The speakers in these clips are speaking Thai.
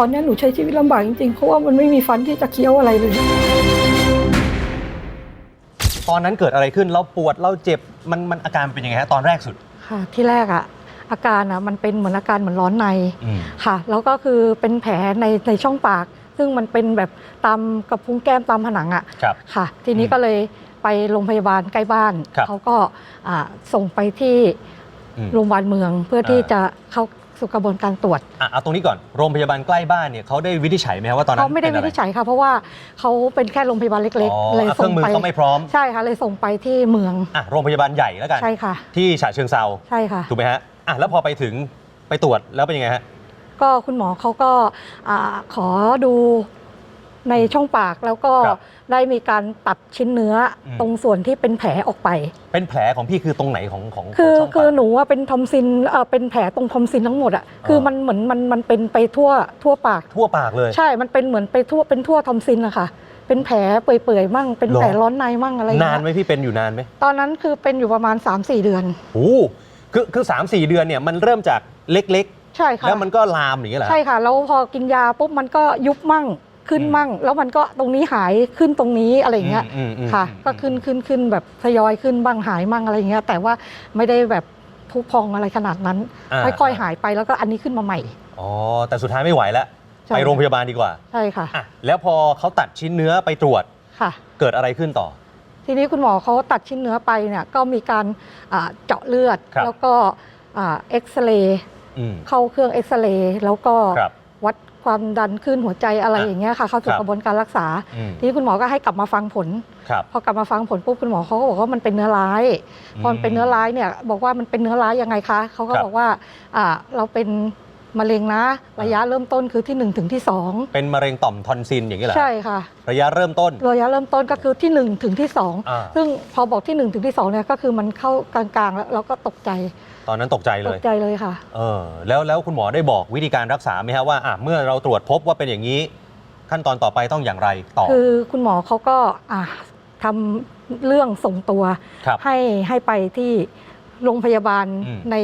อนเนี้ยหนูใช้ชีวิตลำบากจริงๆ เพราะว่ามันไม่มีฟันที่จะเคี้ยวอะไรเลย ตอนนั้นเกิดอะไรขึ้นเราปวดเราเจ็บมันมันอาการเป็นยังไงฮะตอนแรกสุด ค่ะ ที่แรกอะอาการอะมันเป็นเหมือนอาการเหมือนร้อนในอืมค่ะ แล้วก็คือเป็นแผลในในช่องปาก ซึ่งมันเป็นแบบตามกระพุ้งแก้มตามผนังอะครับ ค่ะ ทีนี้อืมก็เลยไปโรงพยาบาลใกล้บ้าน ครับเขาก็อ่าส่งไปที่อืม โรงพยาบาลเมืองเพื่อที่อ่า จะเข้า สู่กระบวนการตรวจอะเอาตรงนี้ก่อนโรงพยาบาลใกล้บ้านเนี่ยเขาได้วินิจฉัยไหมครับว่าตอนนั้นเขาไม่ได้ป็นวิอะรนิจฉัยค่ะ เพราะว่าเขาเป็นแค่โรงพยาบาลเล็กอ๋อๆเลยอะเครื่ส่องงมือไปก็ไม่พร้อมใช่ค่ะเลยส่งไปที่เมืองอะโรงพยาบาลใหญ่แล้วกันใช่ค่ะ ที่ฉะเชิงเซาใช่ค่ะถูกไหมฮะอะแล้วพอไปถึงไปตรวจแล้วเป็นยังไงฮะก็คุณหมอเขาก็อ่าขอดู ในช่องปากแล้วก็ครับได้มีการตัดชิ้นเนื้ออม ตรงส่วนที่เป็นแผลออกไป เป็นแผลของพี่คือตรงไหนของของคือของช่งคือปากหนูว่าเป็นทอมซินเอ่อเป็นแผลตรงทอมซินทั้งหมดอะคือมันเหมือนมันมันเป็นไปทั่วทั่วปาก ทั่วปากเลย ใช่ มันเป็นเหมือนไปทั่วเป็นทั่วทอมซินนะคะเป็นแผลเปื่อยๆมั่ง เป็นหรอ แผลร้อนในมั่งอะไรอย่างนานเงี้ยไหมพี่เป็นอยู่นานไหมตอนนั้นคือเป็นอยู่ประมาณ 3-4 เดือน โอ้โหคือคือสามสี่เดือนเนี่ยมันเริ่มจากเล็กใช่ๆ ค่ะแล้วมันก็ลามอย่างเงี้ยเหรอฮะ ใช่ค่ะ แล้วพอกินยาปุ๊บมันก็ยุบมั่ง ขึ้นอืมมั่ง แล้วมันก็ตรงนี้หายขึ้นตรงนี้อะไรอย่างเงี้ยอืมอืมค่ะอืมก็ขึ้นขึ้นขึ้นแบบทยอยขึ้นบ้างหายมั่งอะไรอย่างเงี้ยแต่ว่าไม่ได้แบบพุพองอะไรขนาดนั้นาค่อยๆหายไปแล้วก็อันนี้ขึ้นมาใหม่ อ๋อแต่สุดท้ายไม่ไหวแล้วใช่ ไปโรงพยาบาลดีกว่าใช่ค่ะอะ แล้วพอเขาตัดชิ้นเนื้อไปตรวจค่ะ เกิดอะไรขึ้นต่อ ทีนี้คุณหมอเขาตัดชิ้นเนื้อไปเนี่ยก็มีการอ่าเจาะเลือด ครับ แล้วก็อ่าเอ็กซเรย์อืมเข้าเครื่องเอ็กซเรย์แล้วก็ครับ วัด ความดันขึ้นหัวใจอะไรอะอย่างเงี้ยค่ะเข้าสู่ครับกระบวนการรักษาอืมทีนี้คุณหมอก็ให้กลับมาฟังผลครับพอกลับมาฟังผลปุ๊บคุณหมอเขาก็บอกว่ามันเป็นเนื้อร้ายพอมันเป็นเนื้อร้ายเนี่ยบอกว่ามันเป็นเนื้อร้ายยังไงคะเขาก็ครับบอกว่าอ่าเราเป็นมะเร็งนะ ระยะเริ่มต้นคือที่1ถึงที่เป็นมะเร็งต่อมทอนซิลอย่างเงี้ยเหรอ2ใช่ค่ะ ระยะเริ่มต้น ระยะเริ่มต้นก็คือที่1ถึงที่อ่า2ซึ่งพอบอกที่1ถึงที่2เนี่ยก็คือมันเข้ากลางๆ แล้วเราก็ตกใจ ตอนนั้นตกใจเลตย กใจเลยค่ะ เออแล้วแล้วคุณหมอได้บอกวิธีการรักษาไหมฮะว่าอะเมื่อเราตรวจพบว่าเป็นอย่างนี้ ขั้นตอนต่อไปต้องอย่างไรต่อคือคุณหมอเขาก็อ่าทำเรื่องส่งตัวครับ ให้ให้ไปที่โรงพยาบาลอืม ใน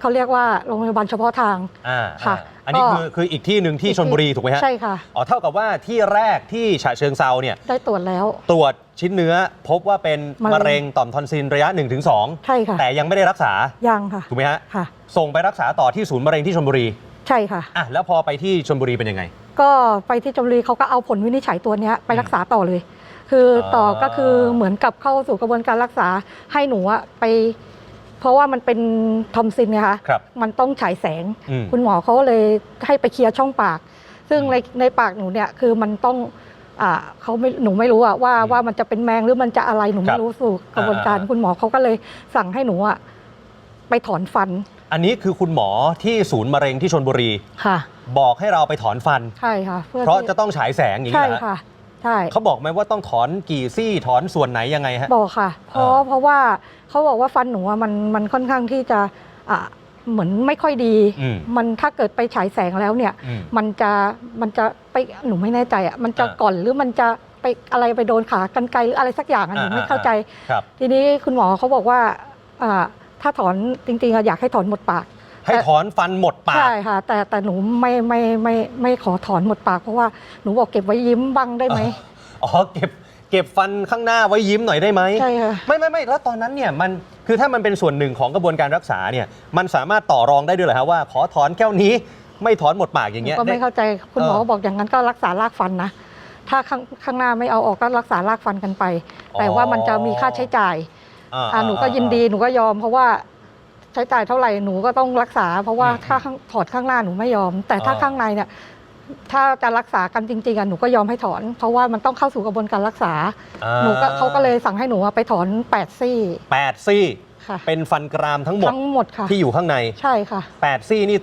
เขาเรียกว่าโรงพยาบาลเฉพาะทาง อ่าค่ะอ่าอันนี้ก็ คือคืออีกที่หนึ่งที่ชนบุรีถูกไหมฮะใช่ค่ะ อ๋อเท่ากับว่าที่แรกที่ฉะเชิงเซาเนี่ยได้ตรวจแล้ว ตรวจ ชิ้นเนื้อพบว่าเป็นมะมะเร็เร็ง งต่อมทอนซิลระยะ 1-2 ใช่ค่ะแต่ยังไม่ได้รักษา ยังค่ะถูกไหมฮะ ค่ะ ส่งไปรักษาต่อที่ศูนย์มะเร็งที่ชลบุรีใช่ค่ะ อะแล้วพอไปที่ชลบุรีเป็นยังไง ก็ไปที่จมรีเขาก็เอาผลวินิจฉัยตัวเนี้ยไปรักษาต่อเลย คือต่อก็คือเหมือนกับเข้าสู่กระบวนการรักษาให้หนูอะไป เพราะว่ามันเป็นทอมซินไงคะครับมันต้องฉายแสง อืม คุณหมอเขาก็เลยให้ไปเคลียร์ช่องปาก ซึ่งอืมในในปากหนูเนี่ยคือมันต้อง อ่าเขาไม่หนูไม่รู้อะว่าอืมว่ามันจะเป็นแมงหรือมันจะอะไรหนูครัไม่บรู้สู่กระบวนการอ่า คุณหมอเขาก็เลยสั่งให้หนูอะไปถอนฟันอันนี้คือคุณหมอที่ศูนย์มะเร็งที่ชลบุรี ค่ะ บอกให้เราไปถอนฟัน ใช่ค่ะพื่อเพราะที่จะต้องฉายแสงอย่างใช่นี้เหรอฮะค่ะ ใช่ เขาบอกไหมว่าต้องถอนกี่ซี่ถอนส่วนไหนยังไงฮะ บอกค่ะ เพราะอ่าเพราะว่าเขาบอกว่าฟันหนูอะมันมันค่อนข้างที่จะอ่า เหมือนไม่ค่อยดี อืมมันถ้าเกิดไปฉายแสงแล้วเนี่ย อืม มันจะมันจะไปหนูไม่แน่ใจอะมันจะอ่าก่อนหรือมันจะไปอะไรไปโดนขากันไกลหรืออะไรสักอย่างอะหนูอ่าไม่เข้าใจ ครับ ทีนี้คุณหมอเขาบอกว่าอ่าถ้าถอนจริงๆอะอยากให้ถอนหมดปาก ให้ถอนฟันหมดปาก ใช่ค่ะ แต่แต่หนูไม่ไม่ไม่ไม่ขอถอนหมดปากเพราะว่าหนูบอกเก็บไว้ยิ้มบ้างได้ไหม อ๋อ เก็บ เก็บฟันข้างหน้าไว้ยิ้มหน่อยได้ไหมใช่ค่ะ ไม่ไม่ไม่แล้วตอนนั้นเนี่ยมันคือถ้ามันเป็นส่วนหนึ่งของกระบวนการรักษาเนี่ยมันสามารถต่อรองได้ด้วยเหรอฮะว่า ขอถอนแก้วนี้ไม่ถอนหมดปากอย่างเงี้ย ก็ไม่ได้เข้าใจคุณหมอเออก็บอกอย่างนั้นก็รักษารากฟันนะ ถ้าข้างข้างหน้าไม่เอาออกก็รักษารากฟันกันไป อ๋อ แต่ว่ามันจะมีค่าใช้จ่ายอ่าอ่าหนูก็ยินดีหนูก็ยอม เพราะว่าใช้จ่ายเท่าไหร่หนูก็ต้องรักษา เพราะว่าอืมถ้าข้างถอดข้างหน้าหนูไม่ยอม แต่ถ้าอ่า ข้างในเนี่ย ถ้าจะรักษากันจริงๆอะหนูก็ยอมให้ถอน เพราะว่ามันต้องเข้าสู่กระบวนการรักษาอ่หนูก็เขาก็เลยสั่งให้หนูอะไปถอน8ซี่แปดซี่ค่ะเป็นฟันกรามทั้งหมดทั้งหมดค่ะ ที่อยู่ข้างในใช่ค่ะ แปดซี่นี่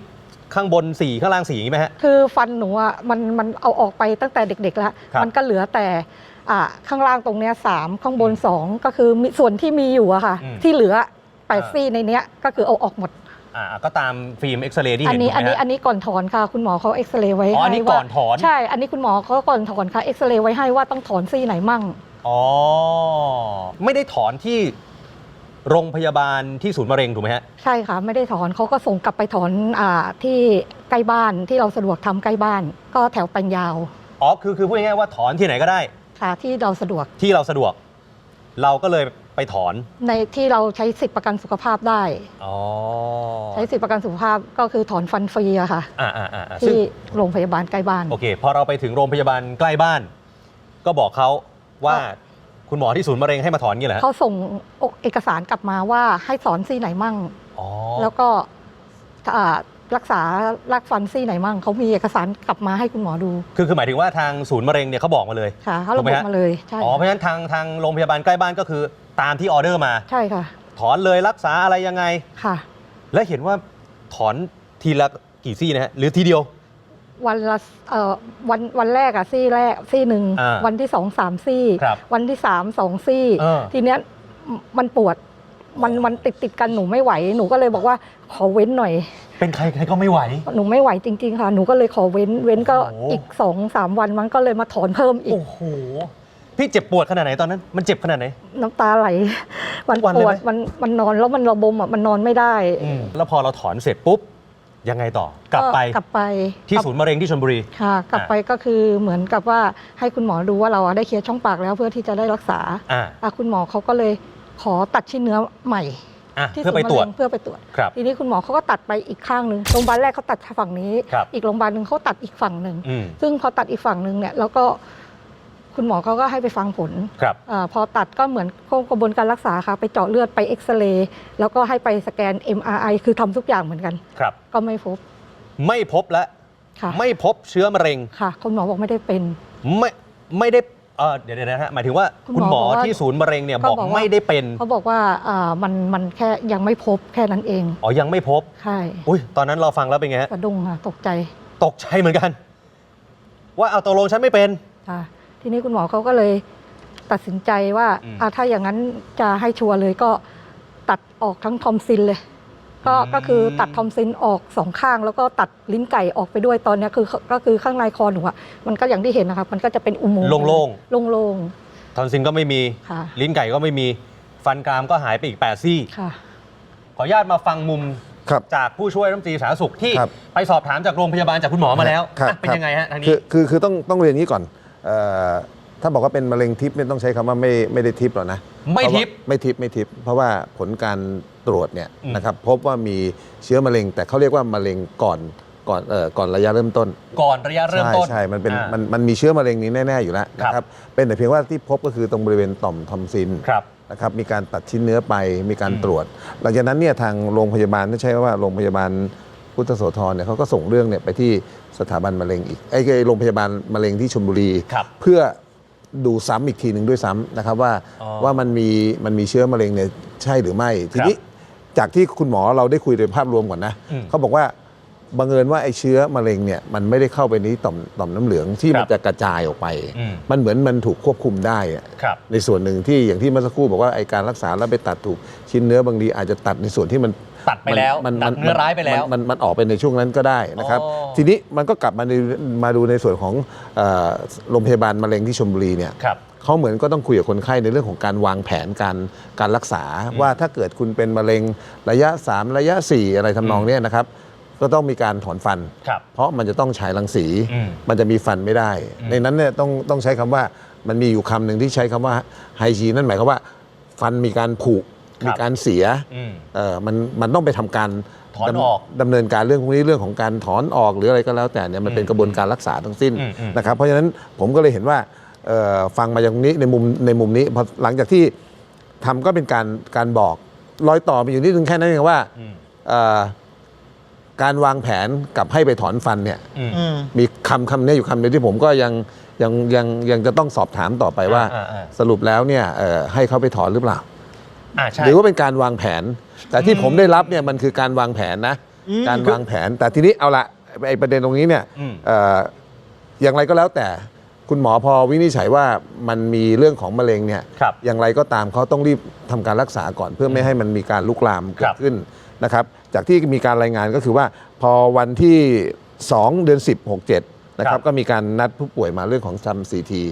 ข้างบนสี่ข้างล่างสี่อย่างนี้ไหมฮะ คือฟันหนูอะมันมันเอาออกไปตั้งแต่เด็ก ๆ แล้ว ครับมันก็เหลือแต่อ่าข้างล่างตรงเนี้ยสามข้างบนสองก็คือมีส่วนที่มีอยู่อะค่ะ อืมที่เหลือแปดอ่า ซี่ในเนี้ยก็คือเอาออกหมด อ่าก็ตามฟิล์มเอ็กซเรย์ที่อัเห็นนี้ถูกอันไหมนี้ฮะอันนี้ก่อนถอนค่ะ คุณหมอเขาเอ็กซเรย์ไว้อ๋ออันนี้ให้ว่าก่อนถอนใช่ อันนี้คุณหมอเขาก่อนถอนค่ะเอ็กซเรย์ไว้ให้ว่าต้องถอนซี่ไหนมั่ง อ๋อไม่ได้ถอนที่โรงพยาบาลที่ศูนย์มะเร็งถูกไหมฮะใช่ค่ะ ไม่ได้ถอนเขาก็ส่งกลับไปถอนอาที่ใกล้บ้านที่เราสะดวกทำใกล้บ้าน ก็แถวปัญญาวอ๋อคือคือพูดง่ายๆว่าถอนที่ไหนก็ได้ ค่ะที่เราสะดวกที่เราสะดวก เราก็เลย ไปถอนในที่เราใช้สิทธิประกันสุขภาพได้ อ๋อใช้สิทธิประกันสุขภาพก็คือถอนฟันฟรีอะค่ะ อ่าอ่าอ่าซึ่งที่โรงพยาบาลใกล้บ้าน โอเคพอเราไปถึงโรงพยาบาลใกล้บ้าน ก็บอกเขาว่าคุณหมอที่ศูนย์มะเร็งให้มาถอนงี้เหรอฮะเขาส่งเอกสารกลับมาว่าให้สอนซี่ไหนมั่ง อ๋อแล้วก็อ่ารักษารักฟันซี่ไหนมั่งเขามีเอกสารกลับมาให้คุณหมอดูคือคือหมายถึงว่าทางศูนย์มะเร็งเนี่ยเขาบอกมาเลย ค่ะเขาระถูกไหบุมฮะ มาเลยใช่อ๋อเพราะฉะนั้นทางทางโรงพยาบาลใกล้บ้านก็คือ ตามที่ออเดอร์มา ใช่ค่ะ ถอนเลยรักษาอะไรยังไง ค่ะ และเห็นว่าถอนทีละกี่ซี่นะฮะหรือทีเดียว วันละเอ่อวันวันแรกอะซี่แรกซี่หนึ่งอ่าวันที่สองสามซี่ ครับวันที่สามสองซี่ เออทีเนี้ยมมันปวดมันมันติดติดกันหนูไม่ไหว หนูก็เลยบอกว่าขอเว้นหน่อย เป็นใครใครก็ไม่ไหว หนูไม่ไหวจริง ๆ ค่ะ หนูก็เลยขอเว้นเว้นก็โอ้โห อีกสองสามวันมันก็เลยมาถอนเพิ่มอีก โอ้โห พี่เจ็บปวดขนาดไหนตอนนั้น มันเจ็บขนาดไหน น้ำตาไหล มันทุกวันปเลยไหมวดมันมันนอนแล้วมันระบมอะมันนอนไม่ได้แล้วพอเราถอนเสร็จปุ๊บ ยังไงต่อกลับไปกลับไปที่ศูนย์มะเร็งที่ชลบุรี ค่ะ กลับไปก็คือเหมือนกับว่าให้คุณหมอดูว่าเราอะได้เคลียร์ช่องปากแล้วเพื่อที่จะได้รักษาอ่าอะคุณหมอเขาก็เลยขอตัดชิ้นเนื้อใหม่อะที่เพื่อไปตรวจศูนย์มะเงเพื่อไปตรวจ ครับ ทีนี้คุณหมอเขาก็ตัดไปอีกข้างหนึ่งโรงพยาบาลแรกเขาตัดฝั่งนี้ ครับ อีกโรงพยาบาลหนึ่งเขาตัดอีกฝั่งหนึ่ง อืมซึ่งพอตัดอีกฝั่งหนึ่งเนี่ยแล้วก็ คุณหมอเขาก็ให้ไปฟังผลครับอาพอตัดก็เหมือนกระบวนการรักษาค่ะ ไปเจาะเลือดไปเอ็กซเรย์แล้วก็ให้ไปสแกน MRI คือทำทุกอย่างเหมือนกัน ครับ ก็ไม่พบไม่พบและค่ะไม่พบเชื้อมะเร็ง ค่ะ คุณหมอบอกไม่ได้เป็น ไม่ไม่ได้เออเดี๋ยวเดี๋ยวนะฮะหมายถึงว่าคุณคุณหหมมออบอกว่าที่ศูนย์มะเร็งเนี่ยก็บอกบอกว่า ไม่ได้เป็นเขาบอกว่าอ่ามันมันแค่ยังไม่พบแค่นั้นเองอ๋อยังไม่พบ ใช่อุ้ยตอนนั้นเราฟังแล้วเป็นไงฮะสะดุ้งค่ะตกใจตกใจเหมือนกัน ว่าเอาตกลงฉันไม่เป็น ค่ะ ทีนี้คุณหมอเขาก็เลยตัดสินใจว่าอืม อ่าถ้าอย่างนั้นจะให้ชัวร์เลยก็ตัดออกทั้งทอมซินเลย ก็อืมก็คือตัดทอมซินออกสองข้าง แล้วก็ตัดลิ้นไก่ออกไปด้วยตอนเนี้ยคือก็คือข้างในคอหนูอะมันก็อย่างที่เห็นนะคะมันก็จะเป็นอุโมงค์โล่งโล่งทอนซินก็ไม่มี ๆค่ะลิ้นไก่ก็ไม่มี ฟันกรามก็หายไปอีก8ซี่ ค่ะ ขออนุญาตมาฟังมุมครับจากผู้ช่วยรัฐมนตรีสาธารณสุขที่ครับไปสอบถามจากโรงพยาบาลจากคุณหมอมาแล้วครับอะเป็นครับ ยังไงฮะทางคืนี้อคือคือต้องต้องเรียนอย่างนี้ก่อนเอ่อ ถ้าบอกว่าเป็นมะเร็งทิพย์ไม่ต้องใช้คำว่าไม่ไม่ได้ทิพย์หรอกนะไม่ทิพย์เพราะว่าไม่ทิพย์ไม่ทิพย์เพราะว่าผลการตรวจเนี่ยอืมนะครับพบว่ามีเชื้อมะเร็ง แต่เขาเรียกว่ามะเร็งก่อนก่อนเอ่อก่อนระยะเริ่มต้น ก่อนระยะเริ่มใช่ต้นใช่มันเป็นอ่ามันมันมีเชื้อมะเร็งนี้แน่ ๆ อยู่แล้วนะคครัรับบเป็นแต่เพียงว่าที่พบก็คือตรงบริเวณต่อมทอมซินครับนะครับมีการตัดชิ้นเนื้อไปมีการอืมตรวจ หลังจากนั้นเนี่ยทางโรงพยาบาลไม่ใช่ว่าโรงพยาบาล พุทธโสธรเนี่ยเขาก็ส่งเรื่องเนี่ยไปที่สถาบันมะเร็งอีกไอ้ไอ้โรงพยาบาลมะเร็งที่ชลบุรี ครับ เพื่อดูซ้ำอีกทีหนึ่งด้วยซ้ำนะครับว่าอ๋อว่ามันมีมันมีเชื้อมะเร็งเนี่ยใช่หรือไม่ ทีครับนี้จากที่คุณหมอเราได้คุยโดยภาพรวมก่อนนะ อืม เขาบอกว่า บังเอิญว่าไอ้เชื้อมะเร็งเนี่ยมันไม่ได้เข้าไปในต่อมต่อมน้ำเหลืองที่มันครับจะกระจายออกไปอืมมันเหมือนมันถูกควบคุมได้อะครับในส่วนหนึ่งที่อย่างที่เมื่อสักครู่บอกว่าไอการรักษาแล้วไปตัดถูกชิ้นเนื้อบางทีอาจจะตัดในส่วนที่มันตัดไปแล้วมันตัดเนื้อร้ายไปแล้วมันมันมันออกไปในช่วงนั้นก็ได้นะครับอ๋อทีนี้มันก็กลับมาในมาดูในส่วนของเอ่อโรงพยาบาลมะเร็งที่ชลบุรีเนี่ยครับเขาเหมือนก็ต้องคุยกับคนไข้ในเรื่องของการวางแผนการการรักษาอืมว่าถ้าเกิดคุณเป็นมะเร็งระยะ 3 ระยะ 4 อะไรทำนองอืมเนี้ยนะครับ ก็ต้องมีการถอนฟัน ครับเพราะมันจะต้องฉายรังสี อืม มันจะมีฟันไม่ได้อืมในนั้นเนี่ยต้องต้องใช้คำว่ามันมีอยู่คำหนึ่งที่ใช้คำว่าไฮจีนั่นหมายความว่า ฟันมีการผุครับมีการเสียอืมเออมันมันต้องไปทำการถอนดำออกดำเนินการเรื่องพวกนี้เรื่องของการถอนออกหรืออะไรก็แล้วแต่เนี่ยมันเป็นอืมกระบวนการรักษาทั้งสิ้นอืมอืม นะครับเพราะฉะนั้นผมก็เลยเห็นว่าเอ่อฟังมาอย่างนี้ในมุมในมุมนี้พอหลังจากที่ทำก็เป็นการการบอกรอยต่อมีอยู่นิดนึงแค่นั้นเองว่าอืมเอ่อ การวางแผนกับให้ไปถอนฟันเนี่ยอืมอืม มีคำคำนี้อยู่คำเดียวที่ผมก็ยังยังยังยังจะต้องสอบถามต่อไปว่า อ่าอ่า สรุปแล้วเนี่ยเอ่อให้เขาไปถอนหรือเปล่า อ่าใช่ หรือว่าเป็นการวางแผน แต่ที่ผมได้รับเนี่ยมันคือการวางแผนนะอืมการวางแผน แต่ทีนี้เอาละไอ้ประเด็นตรงนี้เนี่ยอืม เอ่ออย่างไรก็แล้วแต่คุณหมอพอวินิจฉัยว่ามันมีเรื่องของมะเร็งเนี่ย ครับ อย่างไรก็ตามเขาต้องรีบทำการรักษาก่อนเพื่อไม่ให้มันมีการลุกลามเกิครัดบขึ้น นะครับจากที่มีการรายงานก็คือว่าพอวันที่ 2 เดือน 10 67 นะครับก็มีการนัดผู้ป่วยมาเรื่องของซัมซีที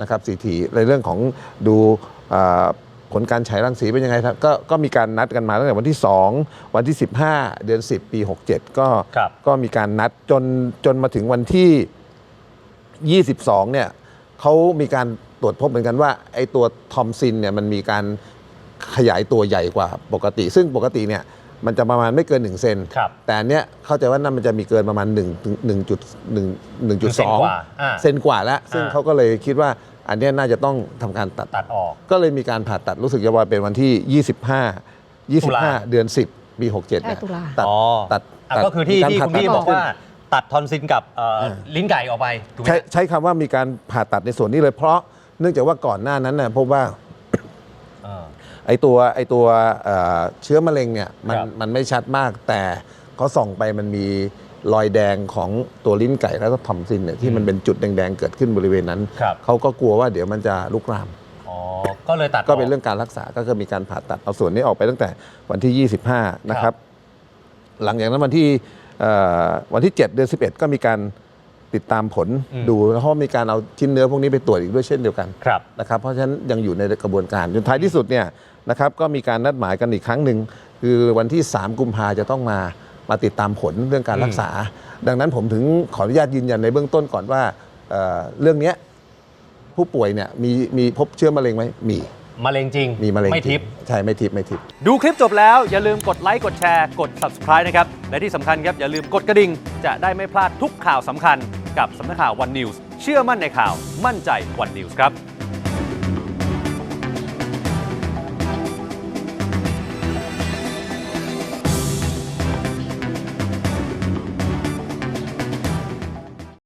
นะครับซีทีในเรื่องของดูเอ่อผผลการฉายรังสีเป็นยังไงครับก็ก็มีการนัดกันมาตั้งแต่วันที่ 2 วันที่ 15 เดือน 10 ปี 67 ก็ครับ ก็มีการนัดจนจนมาถึงวันที่ 22 เนี่ยเขามีการตรวจพบเหมือนกันว่าไอ้ตัวทอมซินเนี่ยมันมีการขยายตัวใหญ่กว่าปกติ ซึ่งปกติเนี่ย มันจะประมาณไม่เกิน1เซนครับแต่อันเนี้ยเข้าใจว่านั่นมันจะมีเกินประมาณ1ถึง1.1เซนกว่าอ่า1.2เซนกว่าแล้ว ซึ่งอ่าเขาก็เลยคิดว่าอันเนี้ยน่าจะต้องทำการตัดตัดออก ก็เลยมีการผ่าตัดรู้สึกจะว่าเป็นวันที่ 25ตุลา25 เดือน 10ปี67เนี่ยใช่ตุลาตัดอ๋อตัดอะตัดก็คือที่มีารที่ผ่าคุณตัดพี่บอกขึ้นว่าตัดทอนซินกับเอ่ออาลิ้นไก่ออกไปถูกไหมใช้ฮะใช้คำว่ามีการผ่าตัดในส่วนนี้เลยเพราะเนื่องจากว่าก่อนหน้านั้นนะพบว่าเออ ไอตัวไอตัวเอ่อเชื้อมะเร็งเนี่ยมันครับมันไม่ชัดมากแต่เขาส่องไปมันมีรอยแดงของตัวลิ้นไก่แล้วก็ทอมซินเนี่ยที่มันเป็นจุดแดงๆเกิดขึ้นบริเวณนั้นครับเขาก็กลัวว่าเดี๋ยวมันจะลุกลามอ๋อก็เลยตัดก็เป็นกเรื่องการรักษาก็คือมีการผ่าตัดเอาส่วนนี้ออกไปตั้งแต่วันที่ 25 นะครับ หลังจากนั้นวันที่เอ่อวันที่ 7 เดือน 11 ก็มีการ ติดตามผลอืมดูแล้วก็มีการเอาชิ้นเนื้อพวกนี้ไปตรวจอีกด้วยเช่นเดียวกันครับนะครับ เพราะฉะนั้นยังอยู่ในกระบวนการจนท้ายที่สุดเนี่ยนะครับก็มีการนัดหมายกันอีกครั้งหนึ่งคือวันที่ 3 กุมภาจะต้องมามาติดตามผลเรื่องการรักษา ดังนั้นผมถึงขออนุญาตยืนยันในเบื้องต้นก่อนว่าเอ่อเรื่องเนี้ยผู้ป่วยเนี่ยมีมีพบเชื้อมะเร็งไหมมีมะเร็งจริงมีมะเร็งไม่ทิพจริงใช่ไม่ทิพย์ไม่ทิพย์ ดูคลิปจบแล้วอย่าลืมกดไลค์กดแชร์กด subscribe นะครับ และที่สำคัญครับ อย่าลืมกดกระดิ่ง จะได้ไม่พลาดทุกข่าวสำคัญ กับสำนักข่าววันนิวส์เชื่อมั่นในข่าวมั่นใจวันนิวส์ครับ